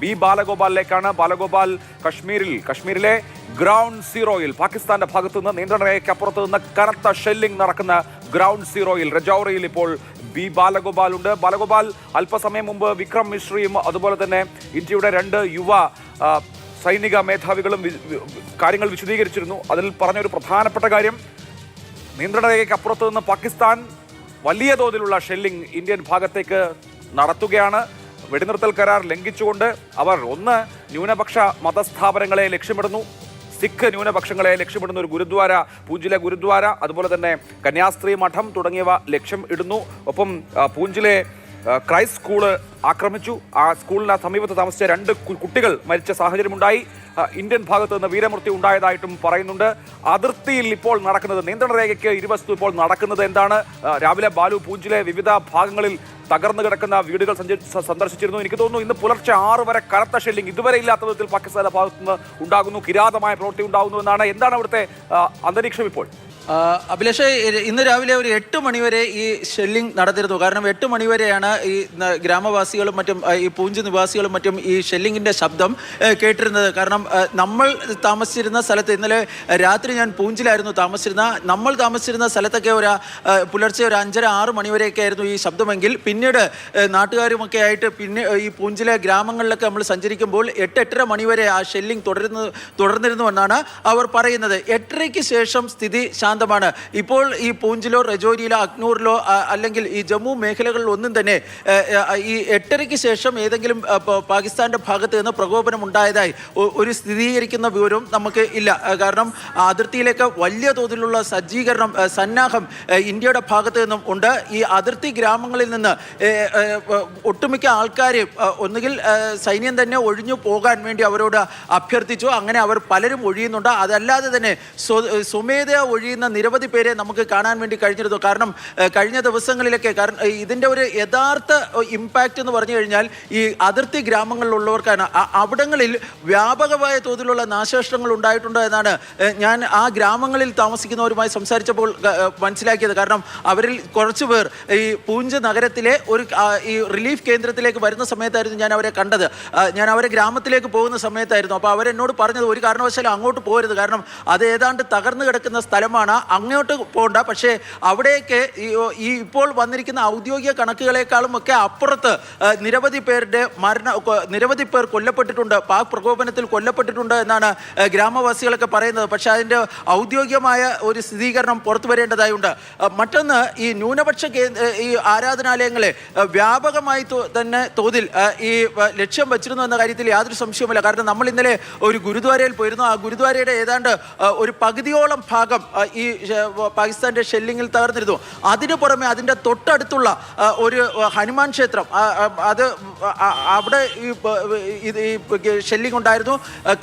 B ബാലഗോപാലിലേക്കാണ്. Balagopal കശ്മീരിൽ കശ്മീരിലെ ground സീറോയിൽ പാകിസ്ഥാന്റെ ഭാഗത്തു നിന്ന് നിയന്ത്രണ രേഖയ്ക്കപ്പുറത്ത് നിന്ന് കനത്ത ഷെല്ലിംഗ് നടക്കുന്ന ഗ്രൗണ്ട് സീറോയിൽ രജൌറയിൽ ഇപ്പോൾ ബി ബാലഗോപാൽ ഉണ്ട്. ബാലഗോപാൽ അല്പസമയം മുമ്പ് വിക്രം മിശ്രയും അതുപോലെ തന്നെ ഇന്ത്യയുടെ രണ്ട് യുവ സൈനിക മേധാവികളും കാര്യങ്ങൾ വിശദീകരിച്ചിരുന്നു. അതിൽ പറഞ്ഞൊരു പ്രധാനപ്പെട്ട കാര്യം നിയന്ത്രണ രേഖയ്ക്ക് അപ്പുറത്ത് നിന്ന് പാകിസ്ഥാൻ വലിയ തോതിലുള്ള ഷെല്ലിംഗ് ഇന്ത്യൻ ഭാഗത്തേക്ക് നടത്തുകയാണ്. വെടിനിർത്തൽ കരാർ ലംഘിച്ചുകൊണ്ട് അവർ ഒന്ന് ന്യൂനപക്ഷ മതസ്ഥാപനങ്ങളെ ലക്ഷ്യമിടുന്നു. സിഖ് ന്യൂനപക്ഷങ്ങളെ ലക്ഷ്യമിടുന്ന ഒരു ഗുരുദ്വാര പൂഞ്ചിലെ ഗുരുദ്വാര അതുപോലെ തന്നെ കന്യാസ്ത്രീ മഠം തുടങ്ങിയവ ലക്ഷ്യം ഇടുന്നു. ഒപ്പം പൂഞ്ചിലെ ക്രൈസ്റ്റ് സ്കൂൾ ആക്രമിച്ചു. ആ സ്കൂളിന് സമീപത്ത് താമസിച്ച രണ്ട് കുട്ടികൾ മരിച്ച സാഹചര്യമുണ്ടായി. ഇന്ത്യൻ ഭാഗത്ത് നിന്ന് വീരമൃത്യു ഉണ്ടായതായിട്ടും പറയുന്നുണ്ട്. അതിർത്തിയിൽ ഇപ്പോൾ നടക്കുന്നത് നിയന്ത്രണ രേഖയ്ക്ക് ഇരുവശത്തും ഇപ്പോൾ നടക്കുന്നത് എന്താണ്? രാവിലെ ബാലു പൂഞ്ചിലെ വിവിധ ഭാഗങ്ങളിൽ തകർന്നു കിടക്കുന്ന വീടുകൾ സന്ദർശിച്ചിരുന്നു. എനിക്ക് തോന്നുന്നു ഇന്ന് പുലർച്ചെ ആറ് വരെ കനത്ത ഷെല്ലിംഗ് ഇതുവരെ ഇല്ലാത്ത വിധത്തിൽ പാകിസ്ഥാന്റെ ഭാഗത്തുനിന്ന് ഉണ്ടാകുന്നു. കിരാതമായ പ്രവൃത്തി ഉണ്ടാകുന്നു എന്നാണ്. എന്താണ് അവിടുത്തെ അന്തരീക്ഷം ഇപ്പോൾ? അഭിലാഷ് ഇന്ന് രാവിലെ ഒരു എട്ട് മണിവരെ ഈ ഷെല്ലിംഗ് നടത്തിയിരുന്നു. കാരണം എട്ട് മണിവരെയാണ് ഈ ഗ്രാമവാസികളും മറ്റും ഈ പൂഞ്ച് നിവാസികളും മറ്റും ഈ ഷെല്ലിങ്ങിന്റെ ശബ്ദം കേട്ടിരുന്നത്. കാരണം നമ്മൾ താമസിച്ചിരുന്ന സ്ഥലത്ത് ഇന്നലെ രാത്രി ഞാൻ പൂഞ്ചിലായിരുന്നു താമസിച്ചിരുന്ന. നമ്മൾ താമസിച്ചിരുന്ന സ്ഥലത്തൊക്കെ ഒരു പുലർച്ചെ ഒരു അഞ്ചര ആറ് മണിവരെയൊക്കെ ആയിരുന്നു ഈ ശബ്ദമെങ്കിൽ പിന്നീട് നാട്ടുകാരുമൊക്കെ ആയിട്ട് പിന്നെ ഈ പൂഞ്ചിലെ ഗ്രാമങ്ങളിലൊക്കെ നമ്മൾ സഞ്ചരിക്കുമ്പോൾ എട്ട് എട്ടര മണിവരെ ആ ഷെല്ലിംഗ് തുടരുന്നു തുടർന്നിരുന്നു എന്നാണ് അവർ പറയുന്നത്. എട്ടരയ്ക്ക് ശേഷം സ്ഥിതി ശാന്തമാണ് ഇപ്പോൾ ഈ പൂഞ്ചിലോ റജോരിയിലോ അഗ്നൂറിലോ അല്ലെങ്കിൽ ഈ ജമ്മു മേഖലകളിൽ ഒന്നും തന്നെ ഈ എട്ടരയ്ക്ക് ശേഷം ഏതെങ്കിലും പാകിസ്ഥാന്റെ ഭാഗത്ത് നിന്ന് പ്രകോപനം ഉണ്ടായതായി ഒരു സ്ഥിരീകരിക്കുന്ന വിവരവും നമുക്ക് ഇല്ല. കാരണം അതിർത്തിയിലേക്ക് വലിയ തോതിലുള്ള സജ്ജീകരണം സന്നാഹം ഇന്ത്യയുടെ ഭാഗത്ത് നിന്നും ഉണ്ട്. ഈ അതിർത്തി ഗ്രാമങ്ങളിൽ നിന്ന് ഒട്ടുമിക്ക ആൾക്കാരെയും ഒന്നുകിൽ സൈന്യം തന്നെ ഒഴിഞ്ഞു പോകാൻ വേണ്ടി അവരോട് അഭ്യർത്ഥിച്ചു. അങ്ങനെ അവർ പലരും ഒഴിയുന്നുണ്ട്. അതല്ലാതെ തന്നെ സ്വ- സ്വമേധയാ ഒഴിയുന്ന നിരവധി പേരെ നമുക്ക് കാണാൻ വേണ്ടി കഴിഞ്ഞിരുന്നു. കാരണം കഴിഞ്ഞ ദിവസങ്ങളിലൊക്കെ കാരണം ഇതിന്റെ ഒരു യഥാർത്ഥ ഇമ്പാക്റ്റ് എന്ന് പറഞ്ഞു കഴിഞ്ഞാൽ ഈ അതിർത്തി ഗ്രാമങ്ങളിലുള്ളവർക്കാണ്. അവിടങ്ങളിൽ വ്യാപകമായ തോതിലുള്ള നാശനഷ്ടങ്ങൾ ഉണ്ടായിട്ടുണ്ട് എന്നാണ് ഞാൻ ആ ഗ്രാമങ്ങളിൽ താമസിക്കുന്നവരുമായി സംസാരിച്ചപ്പോൾ മനസ്സിലാക്കിയത്. കാരണം അവരിൽ കുറച്ച് പേർ ഈ പൂഞ്ച് നഗരത്തിലെ ഒരു ഈ റിലീഫ് കേന്ദ്രത്തിലേക്ക് വരുന്ന സമയത്തായിരുന്നു ഞാൻ അവരെ കണ്ടത്. ഞാൻ അവരെ ഗ്രാമത്തിലേക്ക് പോകുന്ന സമയത്തായിരുന്നു. അപ്പോൾ അവരെന്നോട് പറഞ്ഞത് ഒരു കാരണവശാലും അങ്ങോട്ട് പോകരുത് കാരണം അത് ഏതാണ്ട് തകർന്നു കിടക്കുന്ന സ്ഥലമാണ്. അങ്ങോട്ട് പോകണ്ട പക്ഷേ അവിടേക്ക് ഈ ഈ ഇപ്പോൾ വന്നിരിക്കുന്ന ഔദ്യോഗിക കണക്കുകളെക്കാളും ഒക്കെ അപ്പുറത്ത് നിരവധി പേരുടെ മരണ നിരവധി പേർ കൊല്ലപ്പെട്ടിട്ടുണ്ട്. പാക് പ്രകോപനത്തിൽ കൊല്ലപ്പെട്ടിട്ടുണ്ട് എന്നാണ് ഗ്രാമവാസികളൊക്കെ പറയുന്നത്. പക്ഷേ അതിന്റെ ഔദ്യോഗികമായ ഒരു സ്ഥിരീകരണം പുറത്തു വരേണ്ടതായുണ്ട്. മറ്റൊന്ന് ഈ ന്യൂനപക്ഷ ഈ ആരാധനാലയങ്ങളെ വ്യാപകമായി തന്നെ തോതിൽ ഈ ലക്ഷ്യം വെച്ചിരുന്നു എന്ന കാര്യത്തിൽ യാതൊരു സംശയവുമില്ല. കാരണം നമ്മൾ ഇന്നലെ ഒരു ഗുരുദ്വാരയിൽ പോയിരുന്നു. ആ ഗുരുദ്വാരയുടെ ഏതാണ്ട് ഒരു പകുതിയോളം ഭാഗം ആ, ഈ പാകിസ്ഥാന്റെ ഷെല്ലിങ്ങിൽ തകർന്നിരുന്നു. അതിനു പുറമെ അതിന്റെ തൊട്ടടുത്തുള്ള ഒരു ഹനുമാൻ ക്ഷേത്രം അത് അവിടെ ഈ ഇത് ഈ ഷെല്ലിംഗ് ഉണ്ടായിരുന്നു.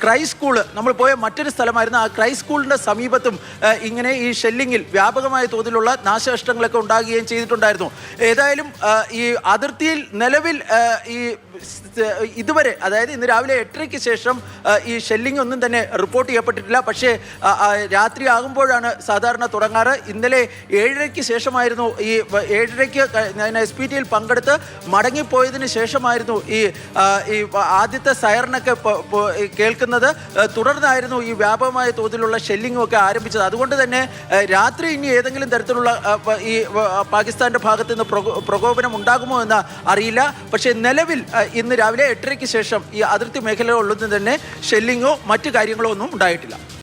ക്രൈ സ്കൂൾ നമ്മൾ പോയ മറ്റൊരു സ്ഥലമായിരുന്നു. ആ ക്രൈ സ്കൂളിന്റെ സമീപത്തും ഇങ്ങനെ ഈ ഷെല്ലിങ്ങിൽ വ്യാപകമായ തോതിലുള്ള നാശനഷ്ടങ്ങളൊക്കെ ഉണ്ടാകുകയും ചെയ്തിട്ടുണ്ടായിരുന്നു. ഏതായാലും ഈ അതിർത്തിയിൽ നിലവിൽ ഈ ഇതുവരെ അതായത് ഇന്ന് രാവിലെ എട്ടരയ്ക്ക് ശേഷം ഈ ഷെല്ലിംഗ് ഒന്നും തന്നെ റിപ്പോർട്ട് ചെയ്യപ്പെട്ടിട്ടില്ല. പക്ഷേ രാത്രി ആകുമ്പോഴാണ് സാധാരണ തുടങ്ങാറ്. ഇന്നലെ ഏഴരയ്ക്ക് ശേഷമായിരുന്നു ഈ ഏഴരയ്ക്ക് എസ് പി ടിയിൽ പങ്കെടുത്ത് മടങ്ങിപ്പോയതിന് ശേഷമായിരുന്നു ഈ ഈ വ- ആദ്യത്തെ സയറിനൊക്കെ ഈ കേൾക്കുന്നത്. തുടർന്നായിരുന്നു ഈ വ്യാപകമായ തോതിലുള്ള ഷെല്ലിങ്ങും ഒക്കെ ആരംഭിച്ചത്. അതുകൊണ്ട് തന്നെ രാത്രി ഇനി ഏതെങ്കിലും തരത്തിലുള്ള ഈ പാകിസ്ഥാന്റെ ഭാഗത്ത് നിന്ന് പ്രകോപനം ഉണ്ടാകുമോ എന്ന് അറിയില്ല. പക്ഷേ നിലവിൽ ഇന്ന് രാവിലെ എട്ടരയ്ക്ക് ശേഷം ഈ അതിർത്തി മേഖലകളിലൊന്നും തന്നെ ഷെല്ലിങ്ങോ മറ്റു കാര്യങ്ങളോ ഒന്നും ഉണ്ടായിട്ടില്ല.